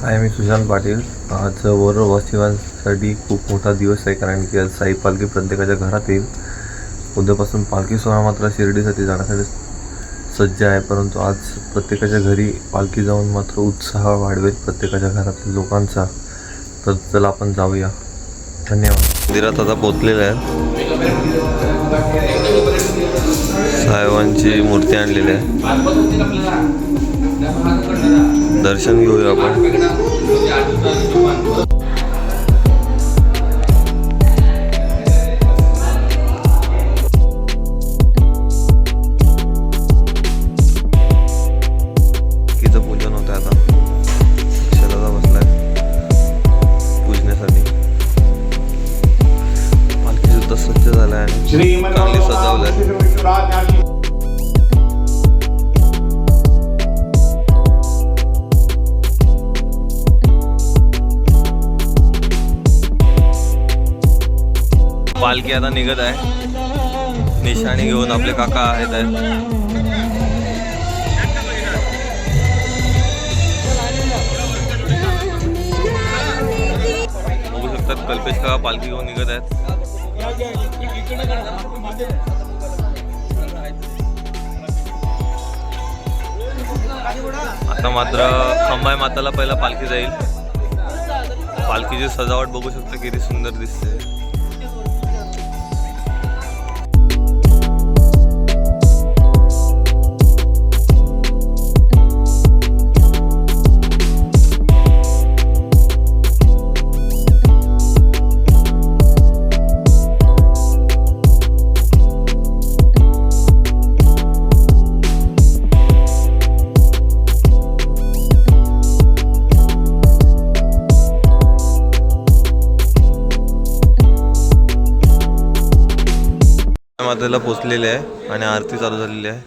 हाय मी सुशांत पाटील. आज वर वस्तीवांसाठी खूप मोठा दिवस आहे कारण की आज साई पालखी प्रत्येकाच्या घरात येईल. उद्यापासून पालखी सोहळा मात्र शिर्डीसाठी जाण्यासाठी सज्ज आहे परंतु आज प्रत्येकाच्या घरी पालखी जाऊन मात्र उत्साह वाढवेल प्रत्येकाच्या घरातील लोकांचा. तर चला आपण जाऊया. धन्यवाद. मंदिरात आता पोचलेलं आहे साहेबांची मूर्ती आणलेली आहे. दर्शन घेऊया आपण. तिचं पूजन पालखी आता निघत आहे. निशाणी घेऊन आपले काका आहेत. बघू शकतात कल्पेश काका पालखी घेऊन निघत आहेत. आता मात्र खंबाई माताला पहिला पालखी जाईल. पालखीची सजावट बघू शकता किती सुंदर दिसते. मातेला पोचलेले आहे आणि आरती चालू झालेली आहे.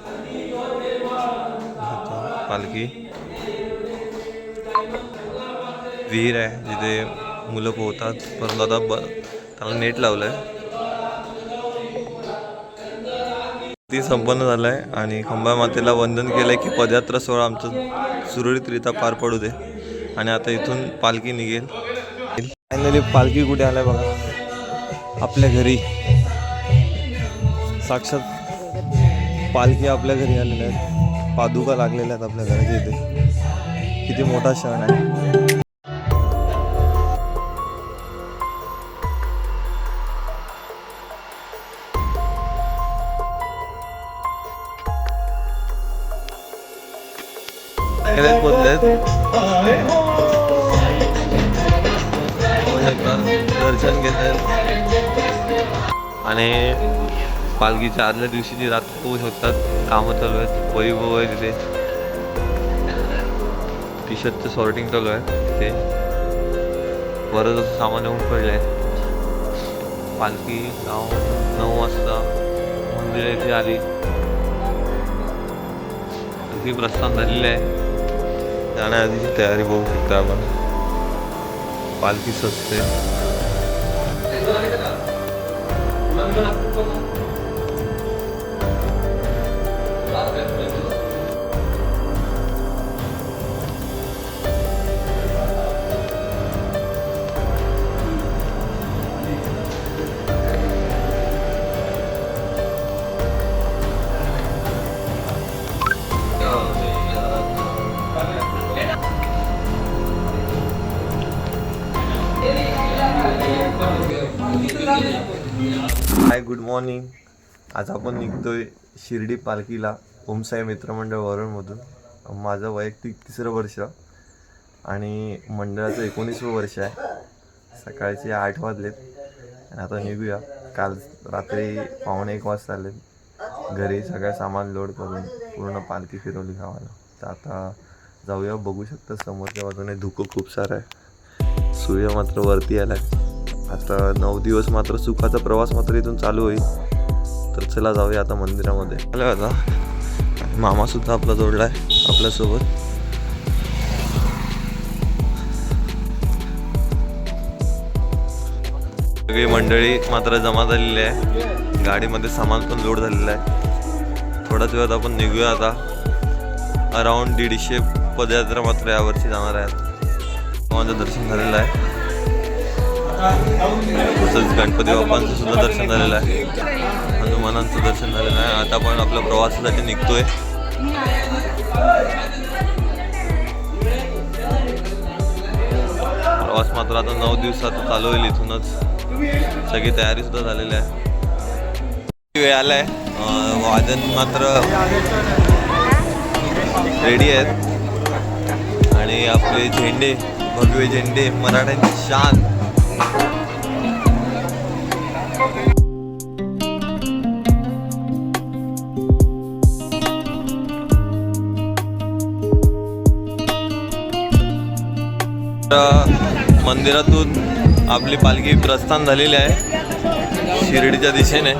पालखी. विहीर आहे जिथे मुलं पोहतात. परंतु आता ब त्याला नेट लावलं आहे ती संपन्न झालं आहे आणि खंबा मातेला वंदन केलं आहे की पदयात्रा सोहळा आमचं सुरळीतरित्या पार पडू दे. आणि आता इथून पालखी निघेल. फायनली पालखी कुठे आलाय बघा. आपल्या घरी. साक्षात पालखी आपल्या घरी आलेल्या आहेत. पादुका लागलेल्या आहेत आपल्या घराच्या इथे. किती मोठा क्षण आहे. दर्शन घेत आणि पालखीच्या आदल्या दिवशी दिवशीची रात होऊ शकतात कामं चालू आहेत वैभव आहे तिथे टी शर्टचं सॉर्टिंग चालू आहे तिथे बरंच असं सामान येऊन पडलं आहे पालखी गाव नऊ वाजता मंदिर इथे आली. पालखी प्रस्थान झालेली आहे. जाण्याआधीची तयारी बघू शकता आपण. पालखी सजते. मॉर्निंग. आज आपण निघतोय शिर्डी पालखीला ओमसाई मित्रमंडळ वरुणमधून. माझं वैयक्तिक तिसरं वर्ष आणि मंडळाचं एकोणीसवं वर्ष आहे. सकाळचे आठ वाजलेत. आणि आता निघूया. काल रात्री पावणे एक वाजता आले घरी सगळं सामान लोड करून पूर्ण पालखी फिरवली गावाला. तर आता जाऊया. बघू शकता समोरच्या बाजूने धुकं खूप सारं आहे. सूर्य मात्र वरती आला आता नऊ दिवस मात्र सुखाचा प्रवास मात्र इथून चालू होईल. तर चला जाऊया आता मंदिरामध्ये. आलं आता. मामासुद्धा आपला जोडला आहे आपल्यासोबत. सगळी मंडळी मात्र जमा झालेली आहे. गाडीमध्ये सामान पण लोड झालेलं आहे. थोड्याच वेळात आपण निघूया आता. अराऊंड दीडशे पदयात्रा मात्र यावर्षी जाणार आहेत. माझं दर्शन झालेलं आहे. तसंच गणपती बाप्पांचं सुद्धा दर्शन झालेलं आहे. हनुमानांचं दर्शन झालेलं आहे. आता आपण आपल्या प्रवासासाठी निघतोय. प्रवास मात्र आता नऊ दिवसात चालू होईल इथूनच. सगळी तयारी सुद्धा झालेली आहे. वेळ आलाय. वादन मात्र रेडी आहेत. आणि आपले झेंडे भगवे झेंडे मराठ्यांची शान. मंदिरातून आपली पालखी प्रस्थान झालेली आहे. शिर्डीच्या दिशेने.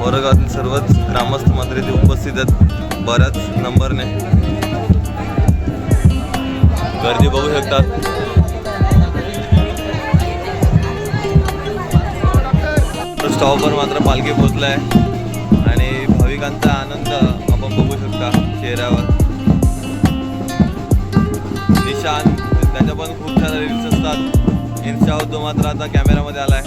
औरंगाबादील सर्वच ग्रामस्थ मात्र इथे उपस्थित आहेत. बऱ्याच नंबरने. गर्दी बघू शकतात. स्टॉपवर मात्र पालखी पोचलाय आणि भाविकांचा आनंद आपण बघू शकता चेहऱ्यावर. निशान त्याच्या पण खूप साऱ्या रील्स असतात. इन्स्टावर तो मात्र आता कॅमेरामध्ये आलाय.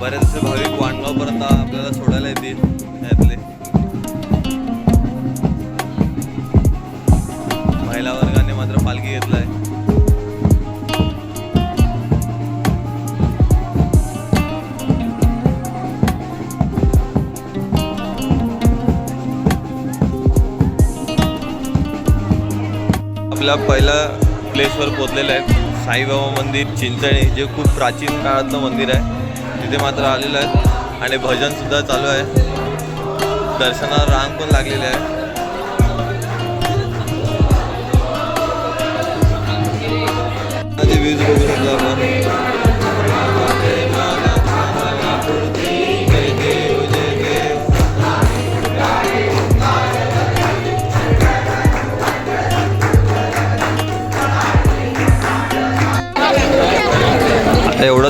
बरेचसे भाविक वाणगावपर्यंत आपल्याला सोडायला येतील यातले महिला वर्गाने मात्र पालखी घेतलाय. आपल्या पहिल्या प्लेसवर पोचलेलं आहे. साईबाबा मंदिर चिंचणी जे खूप प्राचीन काळातलं मंदिर आहे. तिथे मात्र आलेलं आहे. आणि भजनसुद्धा चालू आहे. दर्शनाला रांग पण लागलेली आहे.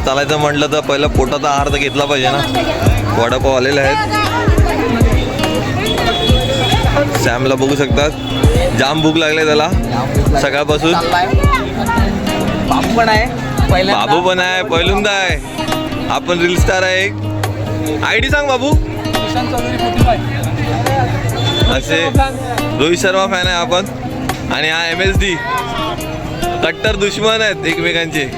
आता चालायचं म्हटलं तर पहिलं पोटाचा आहार तर घेतला पाहिजे ना. वडापाव आलेले आहेत. सॅमला बघू शकतात. जाम भूक लागले त्याला. सकाळपासून. बाबू पण आहे बाबू पण आहे पहिल्यांदा आहे. आपण रील स्टार आहे एक. आय डी सांग बाबू. असे. रोहित शर्मा फॅन आहे आपण. आणि हा एम एस डी कट्टर दुश्मन आहेत एकमेकांचे.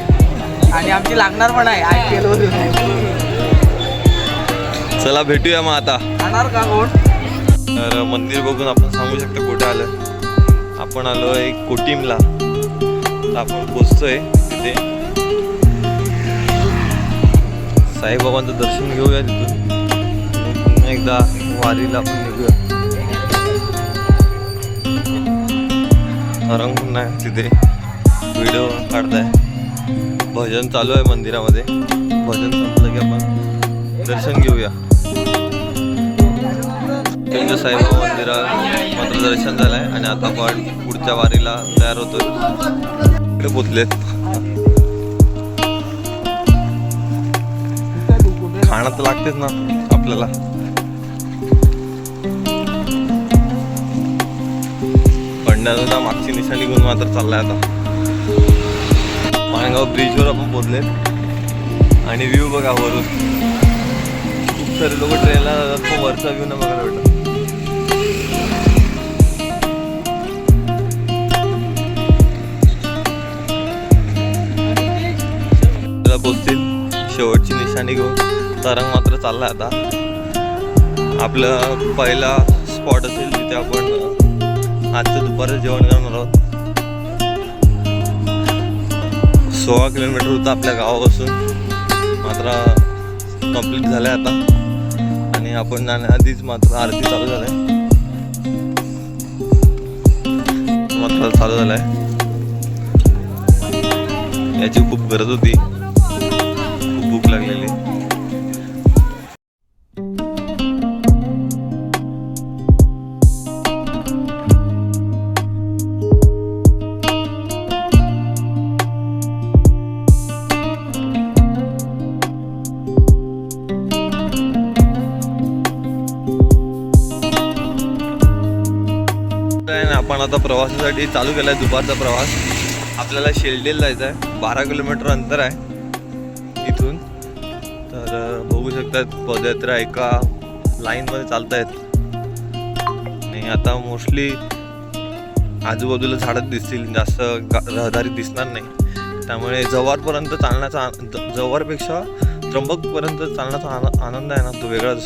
आणि आमची लागणार पण आहे आय पी एल वरून. चला भेटूया मग आता. जाणार का कोण? तर मंदिर बघून आपण सांगू शकतो कुठे आलं आपण आलो एक कोटीमला. आपण पोचतोय तिथे. साईबाबांचं दर्शन घेऊया तिथून. एकदा वारीला आपण निघूया. रंग आहे तिथे. व्हिडिओ काढताय. भजन चालू आहे मंदिरामध्ये. भजन संपलं की आपण दर्शन घेऊया. त्यांच्या साईबाबा मंदिरात मात्र दर्शन झालं आहे आणि आता आपण पुढच्या वारीला तयार होतोय. इकडे पोचलेत. खाणं तर लागतेच ना आपल्याला. पंढरपूरला मागची निशाणी घेऊन मात्र चाललाय आता. माणगाव ब्रिजवर आपण पोचलेत आणि व्ह्यू बघा वरून. खूप सारे लोक ट्रेनला जातात तो वरचा व्ह्यू ना बघायला भेटतो. पोचतील शेवटची निशाणी घेऊन. तरंग मात्र चालला आता. आपलं पहिला स्पॉट असेल तिथे आपण आजचं दुपारचं जेवण करणार आहोत. सोळा किलोमीटर होतं आपल्या गावापासून. मात्र कंप्लीट झालं आहे आता. आणि आपण जाण्याआधीच मात्र आरती चालू झालं आहे मात्र चालू झालं आहे याची खूप गरज होती. खूप भूक लागलेली. आता प्रवासासाठी चालू केला आहे दुपारचा प्रवास. आपल्याला शेल्डेल जायचं आहे बारा किलोमीटर अंतर आहे इथून. तर बघू शकतात पदयात्रा एका लाईनमध्ये चालत आहेत आणि आता मोस्टली आजूबाजूला झाडं दिसतील. जास्त रहदारी दिसणार नाही. त्यामुळे जव्हारपर्यंत चालण्याचा जव्हारपेक्षा त्र्यंबकपर्यंत चालण्याचा आन- आनंद आहे ना तो वेगळाच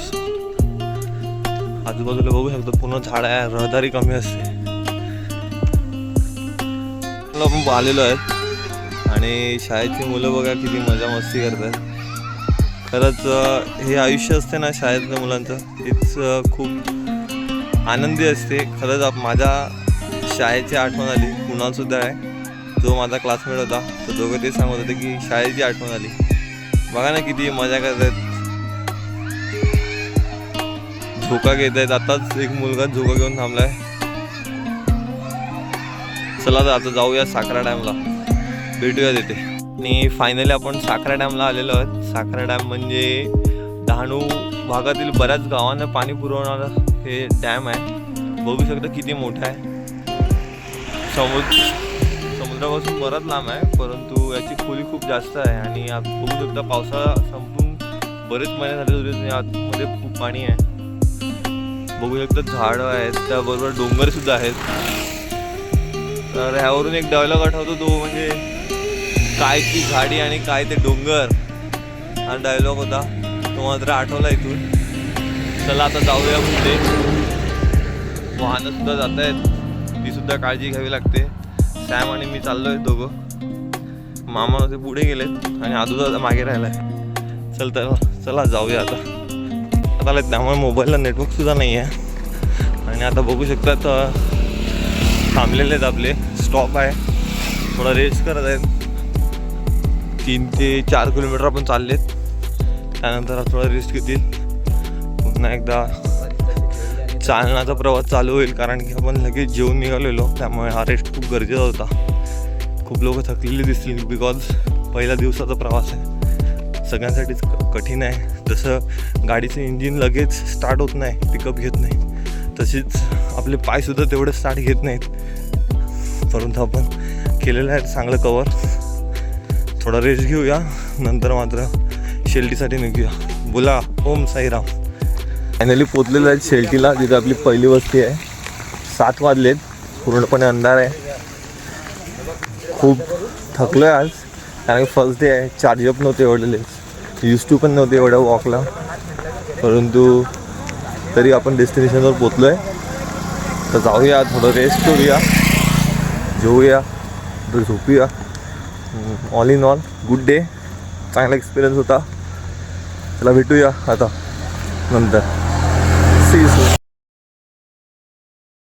आजूबाजूला बघू शकतो पूर्ण झाड आहे रहदारी कमी असते. आपण आलेलो आहेत. आणि शाळेची मुलं बघा किती मजा मस्ती करतात. खरंच हे आयुष्य असते ना शाळेतल्या मुलांचं. हेच खूप आनंदी असते. खरंच आप- माझ्या शाळेची आठवण आली. कुणालसुद्धा आहे. जो माझा क्लासमेट होता तर दोघं ते सांगत होते की शाळेची आठवण आली. बघा ना किती मजा करत आहेत झोका घेत आहेत आताच एक मुलगा झोका घेऊन थांबलाय. चला तर आता जाऊया साखरा डॅमला. भेटूया तिथे. आणि फायनली आपण साखरा डॅमला आलेलो आहोत. साखरा डॅम म्हणजे डहाणू भागातील बऱ्याच गावांना पाणी पुरवणारं हे डॅम आहे. बघू शकता किती मोठा आहे. समुद्र समुद्रापासून बराच लांब आहे परंतु याची खोली खूप जास्त आहे. आणि आत बघू शकता पावसाळा संपून बरेच महिने झाले तरी आतमध्ये खूप पाणी आहे. बघू शकता झाडं आहेत त्याबरोबर डोंगर सुद्धा आहेत. तर ह्यावरून एक डायलॉग आठवतो तो म्हणजे काय ती झाडी आणि काय ते डोंगर. हा डायलॉग होता. तो मात्र आठवला इथून. चला आता जाऊया पुढे. वाहनं सुद्धा जात आहेत. ती सुद्धा काळजी घ्यावी लागते. सॅम आणि मी चाललोय दोघं. मामा ते पुढे गेलेत आणि आजूबाजूला मागे राहिलाय. चल तर चला जाऊया आता. आता त्यामुळे मोबाईलला नेटवर्क सुद्धा नाही आहे आणि आता बघू शकतात थांबलेले आहेत आपले. स्टॉप आहे. थोडा रेस्ट करत आहेत. तीन ते चार किलोमीटर आपण चाललेत. त्यानंतर थोडा रेस्ट घेतील. पुन्हा एकदा चालण्याचा प्रवास चालू होईल कारण की आपण लगेच जेवून निघालेलो. त्यामुळे हा रेस्ट खूप गरजेचा होता. खूप लोक थकलेली दिसतील बिकॉज पहिल्या दिवसाचा प्रवास आहे. सगळ्यांसाठीच कठीण आहे. जसं गाडीचं इंजिन लगेच स्टार्ट होत नाही पिकअप घेत नाही. तसेच आपले पायसुद्धा तेवढे स्टार्ट घेत नाहीत. परंतु आपण केलेलं आहे चांगलं कवर थोडा रेस्ट घेऊया नंतर मात्र शेल्टीसाठी निघूया. बोला ओम साईराम. फायनली पोचलेलं आहे शेल्टीला जिथे आपली पहिली वस्ती आहे. सात वाजलेत पूर्णपणे अंधार आहे. खूप थकलो आहे आज कारण की फर्स्ट डे आहे. चार्जअप नव्हते एवढले यूज टू पण नव्हते एवढ्या वॉकला परंतु तरी आपण डेस्टिनेशनवर पोचलो आहे तर जाऊया थोडं रेस्ट करूया जेवूया तर झोपूया. All in all good day चांगला एक्सपिरियन्स होता. चला भेटूया आता नंतर. सी सू